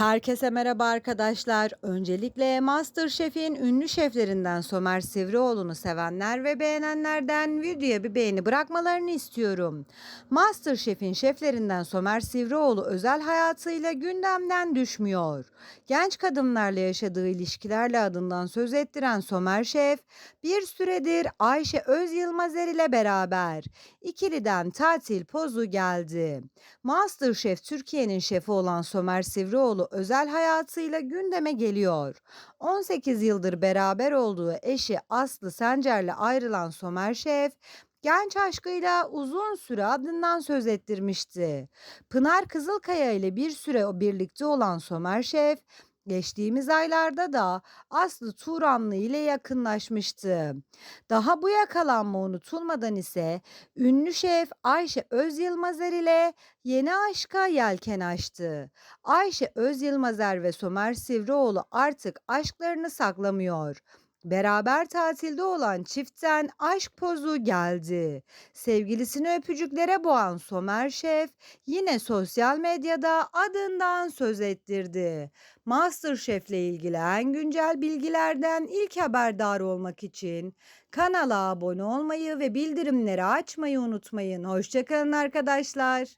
Herkese merhaba arkadaşlar. Öncelikle MasterChef'in ünlü şeflerinden Somer Sivrioğlu'nu sevenler ve beğenenlerden videoya bir beğeni bırakmalarını istiyorum. MasterChef'in şeflerinden Somer Sivrioğlu özel hayatıyla gündemden düşmüyor. Genç kadınlarla yaşadığı ilişkilerle adından söz ettiren Somer Şef, bir süredir Ayşe Öz Yılmazer ile beraber. İkiliden tatil pozu geldi. MasterChef Türkiye'nin şefi olan Somer Sivrioğlu özel hayatıyla gündeme geliyor. 18 yıldır beraber olduğu eşi Aslı Sencer'le ayrılan Somer Şef, genç aşkıyla uzun süre adından söz ettirmişti. Pınar Kızılkaya ile bir süre birlikte olan Somer Şef, geçtiğimiz aylarda da Aslı Turanlı ile yakınlaşmıştı. Daha bu yakalanma unutulmadan ise ünlü şef Ayşe Öz Yılmazer ile yeni aşka yelken açtı. Ayşe Öz Yılmazer ve Somer Sivrioğlu artık aşklarını saklamıyor. Beraber tatilde olan çiftten aşk pozu geldi. Sevgilisini öpücüklere boğan Somer Şef yine sosyal medyada adından söz ettirdi. MasterChef'le ilgili en güncel bilgilerden ilk haberdar olmak için kanala abone olmayı ve bildirimleri açmayı unutmayın. Hoşçakalın arkadaşlar.